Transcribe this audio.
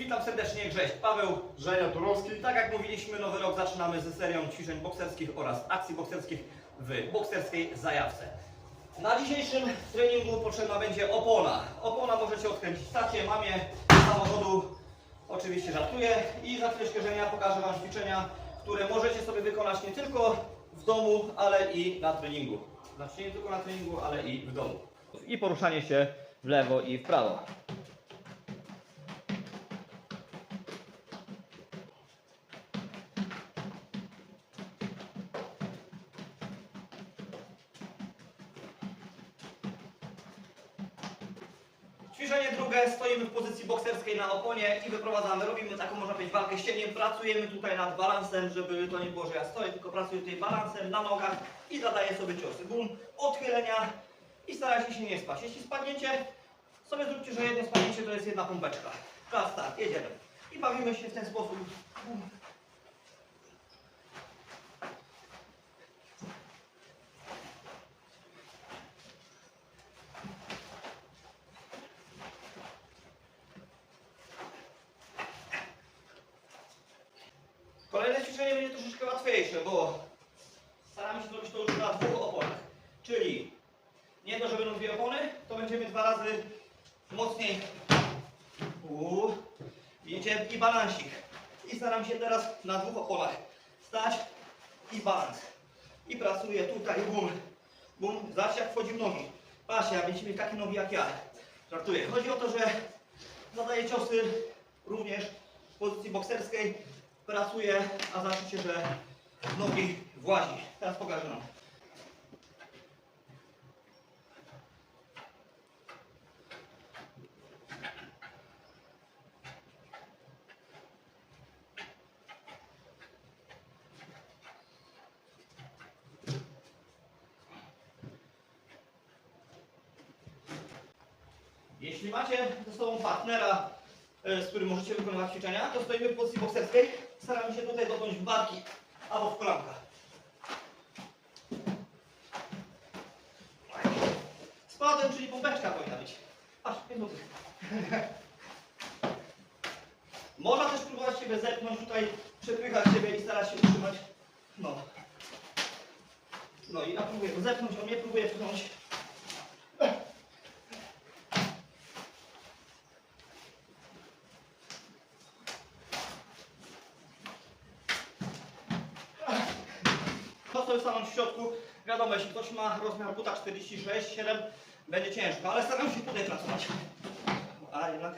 Witam serdecznie, Grześ, Paweł. Żenia Turowski. Tak jak mówiliśmy, nowy rok zaczynamy ze serią ćwiczeń bokserskich oraz akcji bokserskich w bokserskiej zajawce. Na dzisiejszym treningu potrzebna będzie opona. Opona możecie odkręcić tacie, mamie, samochodu. Oczywiście żartuję. I za chwileczkę Żenia pokażę Wam ćwiczenia, które możecie sobie wykonać nie tylko w domu, ale i na treningu. Znaczy nie tylko na treningu, ale i w domu. I poruszanie się w lewo i w prawo. Ćwiczenie drugie, stoimy w pozycji bokserskiej na oponie i wyprowadzamy. Robimy taką, można powiedzieć, walkę ścieniem. Pracujemy tutaj nad balansem, żeby to nie było, że ja stoję, tylko pracuję tutaj balansem na nogach i zadaję sobie ciosy. Bum, odchylenia i starajcie się nie spać. Jeśli spadniecie, sobie zróbcie, że jedno spadnięcie to jest jedna pompeczka. Czas start, jedziemy. I bawimy się w ten sposób. Bum. Kolejne ćwiczenie będzie troszeczkę łatwiejsze, bo staramy się zrobić to już na dwóch oponach. Czyli nie to, że będą dwie opony, to będziemy dwa razy mocniej. Uuu. Widzicie? I balansik. I staram się teraz na dwóch oponach stać i balans. I pracuję tutaj, bum, bum. Zobaczcie jak wchodzi w nogi. Patrzcie, jak będziecie mieć takie nogi jak ja. Żartuję. Chodzi o to, że zadaję ciosy również w pozycji bokserskiej. Pracuję, a zobaczycie, że nogi włazi. Teraz pokażę wam. Jeśli macie ze sobą partnera, e, z którym możecie wykonywać ćwiczenia, to stoimy w pozycji bokserskiej. Staramy się tutaj dotknąć w barki albo w kolanka. Spadłem, czyli pompeczka powinna być. Aż, złotych. Można też próbować siebie zepchnąć tutaj, przepychać siebie i starać się utrzymać. No. No i ja próbuję go zepchnąć, on mnie próbuje pchnąć. sobie stanąć w środku. Wiadomo, jeśli ktoś ma rozmiar buta 46, 7, będzie ciężko, ale staram się tutaj pracować. A jednak...